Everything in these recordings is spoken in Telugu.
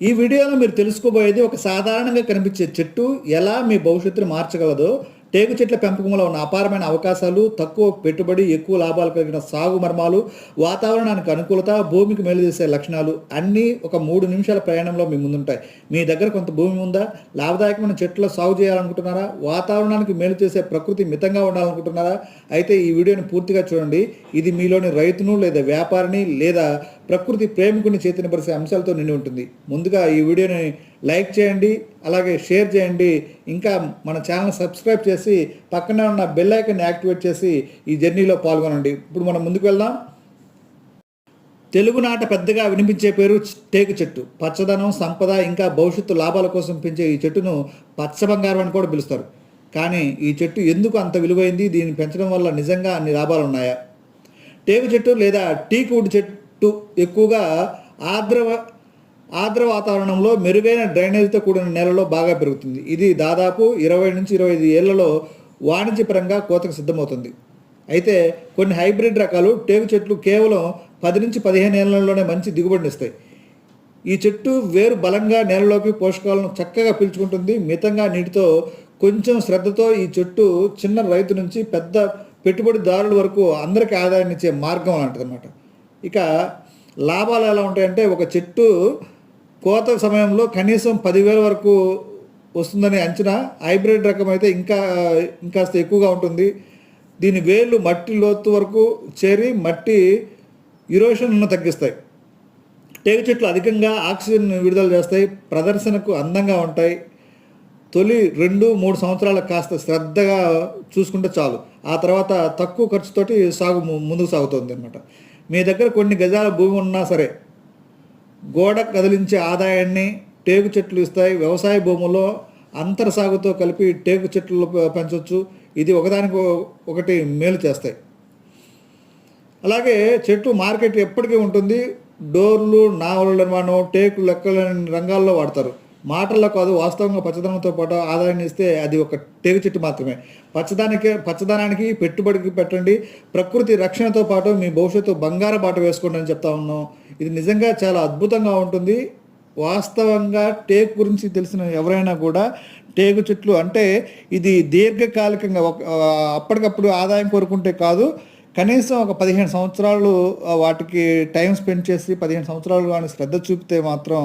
ఈ వీడియోలో మీరు తెలుసుకోబోయేది ఒక సాధారణంగా కనిపించే చెట్టు ఎలా మీ భవిష్యత్తును మార్చగలదో టేకు చెట్ల పెంపకంలో ఉన్న అపారమైన అవకాశాలు తక్కువ పెట్టుబడి ఎక్కువ లాభాలు కలిగిన సాగు మర్మాలు వాతావరణానికి అనుకూలత భూమికి మేలు చేసే లక్షణాలు అన్నీ ఒక మూడు నిమిషాల ప్రయాణంలో మీ ముందుంటాయి. మీ దగ్గర కొంత భూమి ఉందా? లాభదాయకమైన చెట్ల సాగు చేయాలనుకుంటున్నారా? వాతావరణానికి మేలు చేసే ప్రకృతి మితంగా ఉండాలనుకుంటున్నారా? అయితే ఈ వీడియోని పూర్తిగా చూడండి. ఇది మీలోని రైతును లేదా వ్యాపారిని లేదా ప్రకృతి ప్రేమికుని చేతనపరిచే అంశాలతో నిండి ఉంటుంది. ముందుగా ఈ వీడియోని లైక్ చేయండి అలాగే షేర్ చేయండి. ఇంకా మన ఛానల్ సబ్స్క్రైబ్ చేసి పక్కనే ఉన్న బెల్ ఐకాన్ని యాక్టివేట్ చేసి ఈ జర్నీలో పాల్గొనండి. ఇప్పుడు మనం ముందుకు వెళ్దాం. తెలుగునాట పెద్దగా వినిపించే పేరు టేకు చెట్టు. పచ్చదనం సంపద ఇంకా భవిష్యత్తు లాభాల కోసం పెంచే ఈ చెట్టును పచ్చ బంగారం అని కూడా పిలుస్తారు. కానీ ఈ చెట్టు ఎందుకు అంత విలువైంది? దీన్ని పెంచడం వల్ల నిజంగా అన్ని లాభాలు ఉన్నాయా? టేకు చెట్టు లేదా టీక్ వుడ్ చెట్టు ఎక్కువగా ఆర్ద్ర ఆర్ద్ర వాతావరణంలో మెరుగైన డ్రైనేజీతో కూడిన నేలలో బాగా పెరుగుతుంది. ఇది దాదాపు ఇరవై నుంచి ఇరవై ఐదు ఏళ్ళలో వాణిజ్యపరంగా కోతకు సిద్ధమవుతుంది. అయితే కొన్ని హైబ్రిడ్ రకాలు టేకు చెట్లు కేవలం పది నుంచి పదిహేను ఏళ్ళలోనే మంచి దిగుబడిని ఇస్తాయి. ఈ చెట్టు వేరు బలంగా నేలలోకి పోషకాలను చక్కగా పీల్చుకుంటుంది. మితంగా నీటితో కొంచెం శ్రద్ధతో ఈ చెట్టు చిన్న రైతు నుంచి పెద్ద పెట్టుబడిదారుల వరకు అందరికీ ఆదాయాన్ని ఇచ్చే మార్గం లాంటిది అనమాట ఇక లాభాలు ఎలా ఉంటాయంటే ఒక చెట్టు కోత సమయంలో కనీసం పదివేల వరకు వస్తుందని అంచనా హైబ్రిడ్ రకం అయితే ఇంకా ఇంకాస్త ఎక్కువగా ఉంటుంది. దీని వేళ్ళు మట్టి లోతు వరకు చేరి మట్టి ఇరోషన్ను తగ్గిస్తాయి. టేకు చెట్లు అధికంగా ఆక్సిజన్ విడుదల చేస్తాయి ప్రదర్శనకు అందంగా ఉంటాయి. తొలి రెండు మూడు సంవత్సరాలు కాస్త శ్రద్ధగా చూసుకుంటే చాలు. ఆ తర్వాత తక్కువ ఖర్చుతోటి సాగు ముందుకు సాగుతుంది అనమాట మీ దగ్గర కొన్ని గజాల భూమి ఉన్నా సరే గోడ కదిలించే ఆదాయాన్ని టేకు చెట్లు ఇస్తాయి. వ్యవసాయ భూముల్లో అంతర సాగుతో కలిపి టేకు చెట్లు పెంచవచ్చు ఇది ఒకదానికి ఒకటి మేలు చేస్తాయి. అలాగే చెట్టు మార్కెట్ ఎప్పటికీ ఉంటుంది. డోర్లు నావల నిర్మాణం టేకు లెక్కలేని రంగాల్లో వాడతారు. మాటల్లో కాదు వాస్తవంగా పచ్చదనంతో పాటు ఆదాయాన్ని ఇస్తే అది ఒక టేకు చెట్టు మాత్రమే. పచ్చదానికి పచ్చదనానికి పెట్టుబడికి పెట్టండి. ప్రకృతి రక్షణతో పాటు మీ భవిష్యత్తు బంగారు బాట వేసుకోండి అని చెప్తా ఉన్నాం. ఇది నిజంగా చాలా అద్భుతంగా ఉంటుంది. వాస్తవంగా టేకు గురించి తెలిసిన ఎవరైనా కూడా టేకు చెట్లు అంటే ఇది దీర్ఘకాలికంగా ఒక అప్పటికప్పుడు ఆదాయం కోరుకుంటే కాదు కనీసం ఒక పదిహేను సంవత్సరాలు వాటికి టైం స్పెండ్ చేసి పదిహేను సంవత్సరాలు కానీ శ్రద్ధ చూపితే మాత్రం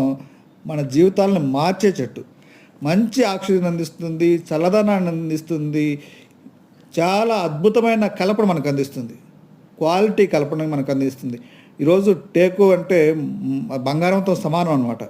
మన జీవితాలను మార్చే చెట్టు. మంచి ఆక్సిజన్ అందిస్తుంది చల్లదనాన్ని అందిస్తుంది చాలా అద్భుతమైన కలపను మనకు అందిస్తుంది. క్వాలిటీ కలపను మనకు అందిస్తుంది. ఈరోజు టేకు అంటే బంగారంతో సమానం అనమాట